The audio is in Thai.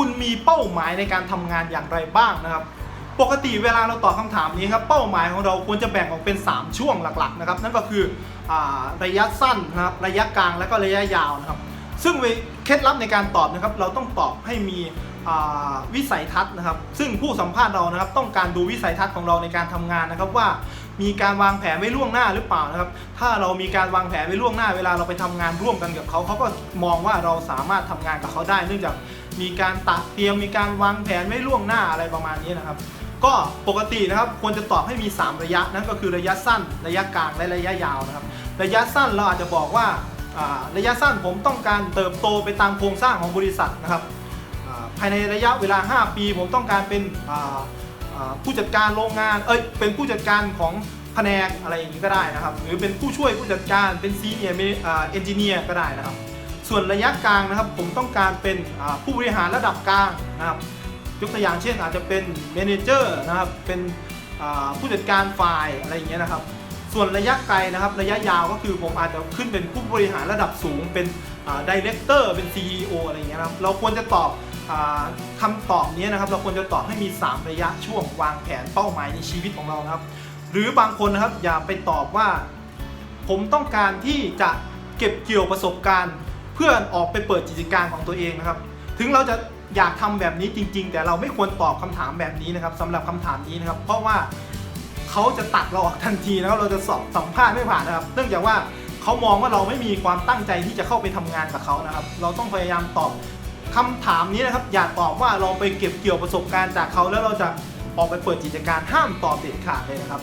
คุณมีเป้าหมายในการทำงานอย่างไรบ้างนะครับ ปกติเวลาเราตอบคำถามนี้ครับเป้าหมายของเราควรจะแบ่งออกเป็น 3 ช่วงหลักๆนะครับนั่นก็คืออระยะสั้นนะครับระยะกลางและก็ระยะยาวนะครับซึ่งเคล็ดลับในการตอบนะครับเราต้องตอบให้มีวิสัยทัศน์นะครับ ซึ่งผู้สัมภาษณ์เรานะครับต้องการดูวิสัยทัศน์ของเราในการทำงานนะครับว่ามีการวางแผนไว้ล่วงหน้าหรือเปล่านะครับ ถ้าเรามีการวางแผนไว้ล่วงหน้า เวลาเราไปทำงานร่วมกันกับเขาเขาก็มองว่าเราสามารถทำงานกับเขาได้ เนื่องจาก มีการตะเตรียมมีการวางแผนไว้ล่วงหน้าอะไรประมาณนี้นะครับ ก็ปกตินะครับควรจะตอบให้มี 3 ระยะนั่นก็คือระยะสั้น ระยะกลางและระยะยาวนะครับ ระยะสั้นเราอาจจะบอกว่าระยะสั้นผมต้องการเติบโตไปตามโครงสร้างของบริษัทนะครับภายในระยะเวลา 5 ปี ผมต้องการเป็นผู้จัดการโรงงานเอ้ยเป็นผู้จัดการของแผนกอะไรอย่างนี้ก็ได้นะครับ หรือเป็นผู้ช่วยผู้จัดการเป็นซีเนียร์เอนจิเนียร์ก็ได้นะครับ ส่วนระยะกลางนะครับผมต้องการเป็นผู้บริหารระดับกลางนะครับยกตัวอย่างเช่นอาจจะเป็นเมนเจอร์นะครับเป็นผู้จัดการฝ่ายอะไรอย่างเงี้ยนะครับ ส่วนระยะไกลนะครับ ระยะยาวก็คือผมอาจจะขึ้นเป็นผู้บริหารระดับสูง เป็นดีเลกเตอร์เป็น CEO อะไรอย่างเงี้ยนะครับเราควรจะตอบอาคำตอบนี้นะครับ เราควรจะตอบให้มี 3 ระยะช่วงวางแผนเป้าหมายในชีวิตของเรานะครับ หรือบางคนนะครับอย่าไปตอบว่า ผมต้องการที่จะเก็บเกี่ยวประสบการณ์ พื่อออกไปเปิดกิจการของตัวเองนะครับ ถึงเราจะอยากทำแบบนี้จริง ๆ แต่เราไม่ควรตอบคำถามแบบนี้นะครับสำหรับคำถามนี้นะครับ เพราะว่าเขาจะตัดเราออกทันทีนะครับเราจะสอบสัมภาษณ์ไม่ผ่านนะครับ เนื่องจากว่าเขามองว่าเราไม่มีความตั้งใจที่จะเข้าไปทำงานกับเขานะครับ เราต้องพยายามตอบคำถามนี้นะครับ อย่าตอบว่าเราไปเก็บเกี่ยวประสบการณ์จากเขาแล้วเราจะออกไปเปิดกิจการห้ามตอบเด็ดขาดเลยนะครับ